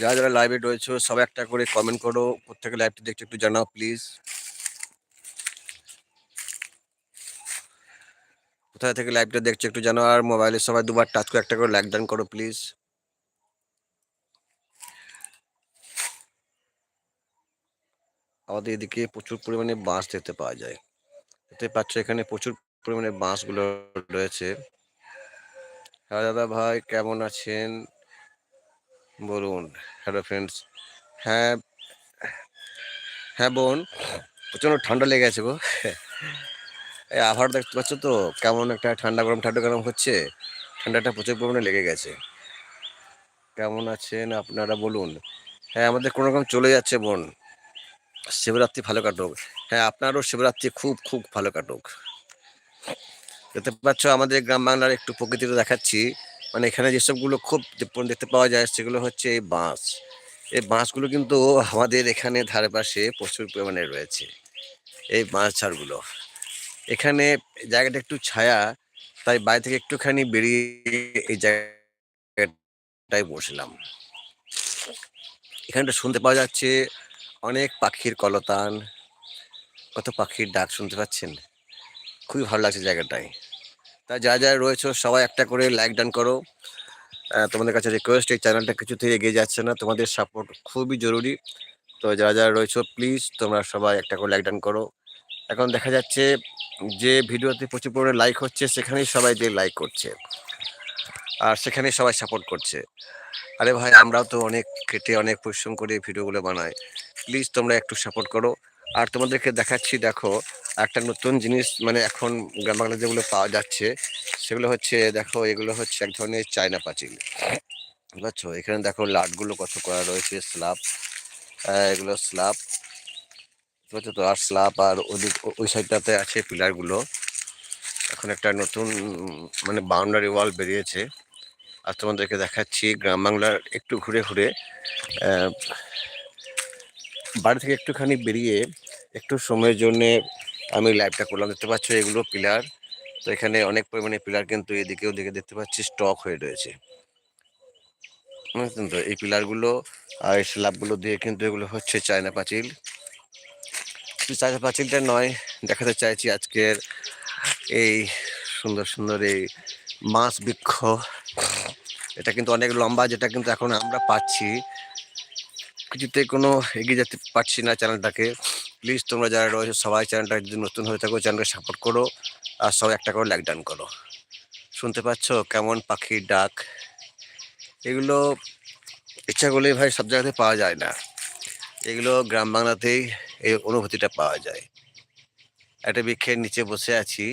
যারা যারা লাইভে রয়েছে, সবাই একটা করে কমেন্ট করো। প্রত্যেকে লাইভটি দেখছ, একটু জানাও প্লিজ কোথায় থেকে লাইভটা দেখছ একটু জানাও, আর মোবাইলে সবাই দুবার টাচ করে একটা করে লাইক ডান করো প্লিজ আমাদের এদিকে প্রচুর পরিমাণে বাঁশ দেখতে পাওয়া যায়। দেখতে পাচ্ছ এখানে প্রচুর পরিমাণে বাঁশগুলো রয়েছে। হ্যাঁ দাদা ভাই, কেমন আছেন? বলুন হ্যালো ফ্রেন্ডস হ্যাঁ হ্যাঁ বোন, প্রচণ্ড ঠান্ডা লেগে গেছে গো। এই আবহাওয়া দেখতে পাচ্ছ তো, কেমন একটা ঠান্ডা গরম ঠান্ডা গরম হচ্ছে। ঠান্ডাটা প্রচুর পরিমাণে লেগে গেছে। কেমন আছেন আপনারা বলুন? হ্যাঁ আমাদের কোনো রকম চলে যাচ্ছে বোন। শিবরাত্রি ভালো কাটুক। হ্যাঁ আপনারও শিবরাত্রি খুব খুব ভালো কাটুক। দেখতে পাচ্ছ, আমাদের গ্রাম বাংলার একটু প্রকৃতিটা দেখাচ্ছি। মানে এখানে যেসবগুলো খুব দেখতে পাওয়া যায় সেগুলো হচ্ছে এই বাঁশ। এই বাঁশগুলো কিন্তু আমাদের এখানে ধারে পাশে প্রচুর পরিমাণে রয়েছে, এই বাঁশ ঝাড়গুলো। এখানে জায়গাটা একটু ছায়া, তাই বাড়ি থেকে একটুখানি বেরিয়ে এই জায়গাটায় বসলাম। এখানটা শুনতে পাওয়া যাচ্ছে অনেক পাখির কলতান। কত পাখির ডাক শুনতে পাচ্ছেন? খুবই ভালো লাগছে জায়গাটায়। তা যা যা রয়েছে, সবাই একটা করে লাইক ডান করো। তোমাদের কাছে রিকোয়েস্ট এই চ্যানেলটা কিছুতেই এগিয়ে যাচ্ছে না। তোমাদের সাপোর্ট খুবই জরুরি। তো যারা যারা রয়েছে প্লিজ তোমরা সবাই একটা করে লাইক ডান করো। এখন দেখা যাচ্ছে যে ভিডিওতে প্রচুর পরিমাণে লাইক হচ্ছে, সেখানেই সবাই যে লাইক করছে। আর সেখানেই সবাই সাপোর্ট করছে। আরে ভাই, আমরাও তো অনেক কেটে অনেক পরিশ্রম করে ভিডিওগুলো বানাই। প্লিজ তোমরা একটু সাপোর্ট করো। আর তোমাদেরকে দেখাচ্ছি, দেখো, একটা নতুন জিনিস মানে এখন গ্রাম বাংলা যেগুলো পাওয়া যাচ্ছে, সেগুলো হচ্ছে, দেখো, এগুলো হচ্ছে এক ধরনের চায়না পাঁচিল। বুঝতে এখানে দেখো লাটগুলো কত করা রয়েছে, স্ল্যাব। এগুলো স্ল্যাব। বুঝছ তো? আর স্ল্যাব আর ওদিক ওই সাইডটাতে আছে পিলারগুলো। এখন একটা নতুন মানে বাউন্ডারি ওয়াল বেরিয়েছে। আর তোমাদেরকে দেখাচ্ছি, গ্রাম বাংলার একটু ঘুরে ঘুরে বাড়ি থেকে একটুখানি বেরিয়ে একটু সময়ের জন্য আমি লাইভটা করলাম। দেখতে পাচ্ছ এগুলো পিলার তো এখানে অনেক পরিমাণে পিলার কিন্তু এদিকে ওদিকে দেখতে পাচ্ছি স্টক হয়ে রয়েছে। বুঝলেন তো? এই পিলারগুলো আর এই স্ল্যাবগুলো দিয়ে কিন্তু এগুলো হচ্ছে চায়না পাঁচিল। চায়না পাঁচিলটা নয়, দেখাতে চাইছি আজকের এই সুন্দর সুন্দর এই মাছ বৃক্ষ। এটা কিন্তু অনেক লম্বা, যেটা কিন্তু এখন আমরা পাচ্ছি। কিছুতে কোনো এগিয়ে যেতে পারছি না চ্যানেলটাকে। প্লিজ তোমরা যারা রয়েছে সবাই চ্যানেলটা যদি নতুন হয়ে থাকো চ্যানেলকে সাপোর্ট করো আর সবাই একটা করে লাইক ডান করো। শুনতে পাচ্ছ কেমন পাখির ডাক? এগুলো ইচ্ছা করলেই ভাই সব জায়গাতে পাওয়া যায় না। এগুলো গ্রাম বাংলাতেই এই অনুভূতিটা পাওয়া যায়। একটা বৃক্ষের নিচে বসে আছি,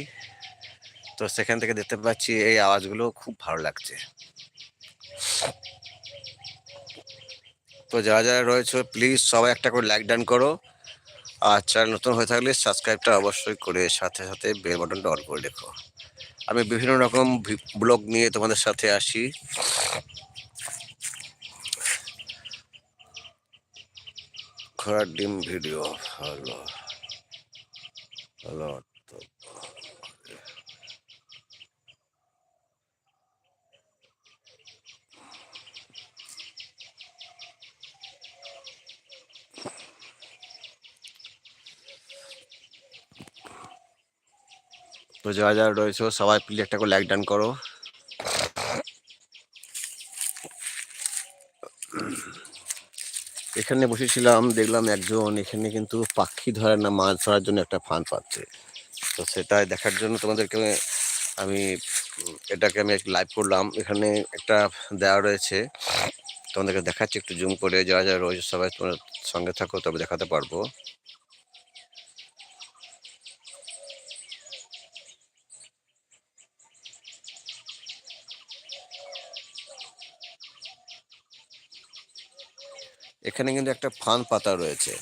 তো সেখান থেকে দেখতে পাচ্ছি এই আওয়াজগুলো খুব ভালো লাগছে। তো যারা যারা রয়েছে প্লিজ সবাই একটা করে লাইক ডান করো। আর চ্যানেল নতুন হয়ে থাকলে সাবস্ক্রাইবটা অবশ্যই করে সাথে সাথে বেল বাটনটা অন করে রেখো। আমি বিভিন্ন রকম ব্লগ নিয়ে তোমাদের সাথে আসি। ঘোড়ার ডিম ভিডিও হলো ভালো তো যারা যারা রয়েছে, সবাই প্লিজ একটা করে লাইক ডান করো। এখানে বসেছিলাম, দেখলাম একজন এখানে কিন্তু পাখি ধরে না, মাছ ধরার জন্য একটা ফান পাচ্ছে। তো সেটাই দেখার জন্য তোমাদেরকে আমি, এটাকে আমি লাইভ করলাম। এখানে একটা দেওয়া রয়েছে, তোমাদেরকে দেখাচ্ছি, একটু জুম করে। যারা যারা রয়েছে, সবাই তোমার সঙ্গে থাকো, তবে দেখাতে পারব। এখানে কিন্তু একটা ফান পাতা রয়েছে।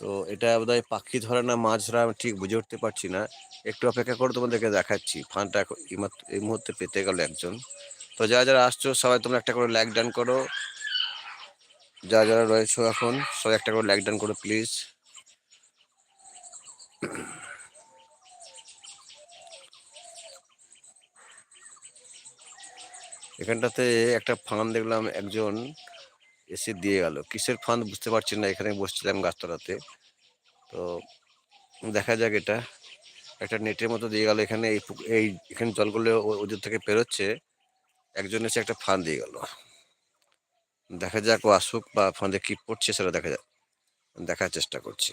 তো এটা বোধহয় পাখি ধরে না মাছ ধরা আমি ঠিক বুঝে উঠতে পারছি না। একটু অপেক্ষা করে তোমাদেরকে দেখাচ্ছি। ফানটা এই মুহূর্তে পেতে গেল একজন। তো যারা যারা আসছো, সবাই তোমরা একটা করে লাইক ডান করো। যারা যারা রয়েছো এখন, সবাই একটা করে লাইক ডান করো প্লিজ এখানটাতে একটা ফান দেখলাম একজন। এসে দিয়ে গেল। কিসের ফান্দ বুঝতে পারছি না এখানে বসছিলাম গাছতলাতে। তো দেখা যাক এটা। একটা নেটের মতো দিয়ে গেল এখানে, এই এই এখানে জলগুলো ওদের থেকে পেরোচ্ছে একজন এসে একটা ফান দিয়ে গেল। দেখা যাক ও আসুক বা ফাঁদে কি পড়ছে সেটা দেখা যাক। দেখার চেষ্টা করছি।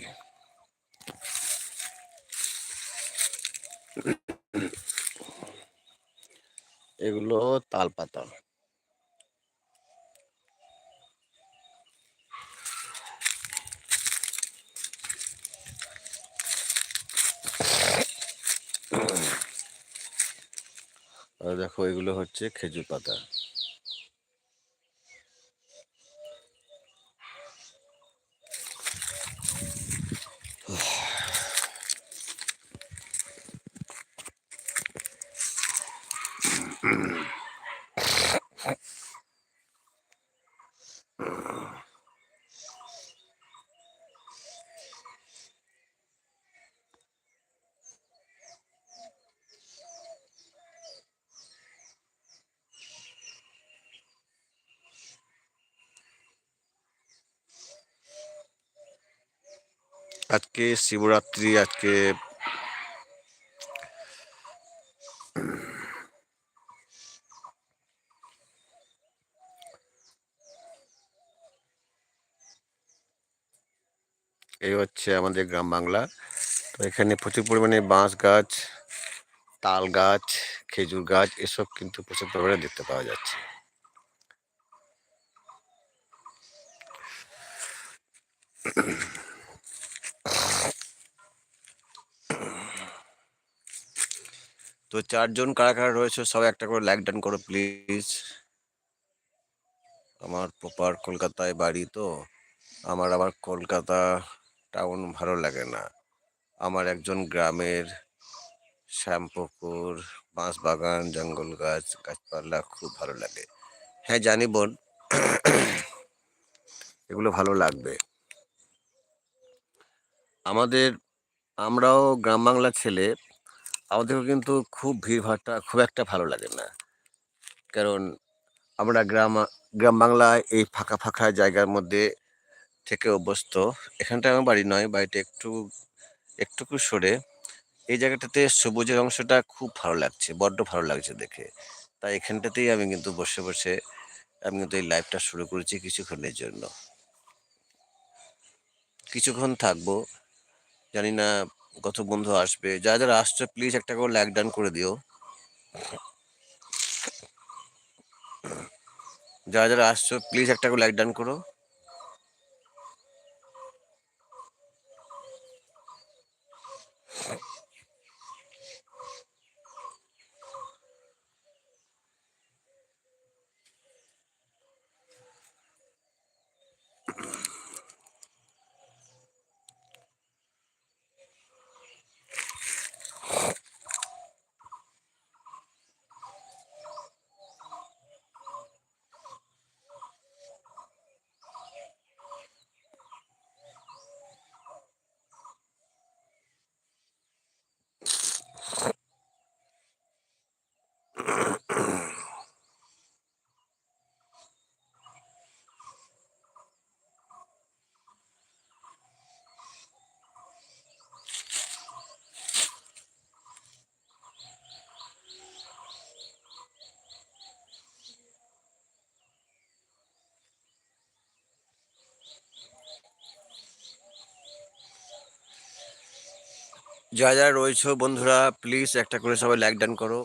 এগুলো তাল পাতা দেখো এগুলো হচ্ছে খেজুর পাতা। আজকে শিবরাত্রি, আজকে এই হচ্ছে আমাদের গ্রাম বাংলা। তো এখানে প্রচুর পরিমাণে বাঁশ গাছ, তাল গাছ, খেজুর গাছ, এসব কিন্তু প্রচুর পরিমাণে দেখতে পাওয়া যাচ্ছে। তো চারজন কারা কারা রয়েছে সবাই একটা করে লাইক ডান করো প্লিজ আমার প্রপার কলকাতায় বাড়ি তো, আমার আবার কলকাতা টাউন ভালো লাগে না। আমার একজন গ্রামের শ্যামপুকুর বাঁশ বাগান জঙ্গল গাছ, গাছপালা খুব ভালো লাগে। হ্যাঁ জানি বোন। এগুলো ভালো লাগবে। আমাদের, আমরাও গ্রাম বাংলার ছেলে। আমাদেরও কিন্তু খুব ভিড়ভাড়টা খুব একটা ভালো লাগে না। কারণ আমরা গ্রাম গ্রাম বাংলায় এই ফাঁকা ফাঁকা জায়গার মধ্যে থেকে অভ্যস্ত। এখানটা আমার বাড়ি নয়, বাড়িটা একটু, একটুকু সরে। এই জায়গাটাতে সবুজের অংশটা খুব ভালো লাগছে, বড্ড ভালো লাগছে দেখে। তাই এখানটাতেই আমি কিন্তু বসে বসে আমি কিন্তু এই লাইভটা শুরু করেছি কিছুক্ষণের জন্য। কিছুক্ষণ থাকব, জানি না কত বন্ধু আসবে। যা যারা আসছে প্লিজ একটা করে লাইক ডান করে দিও। যারা যারা আসছো প্লিজ একটা করে লাইক ডান করো। যারা যা রয়েছে বন্ধুরা প্লিজ একটা করে সবাই লাইক ডান করো।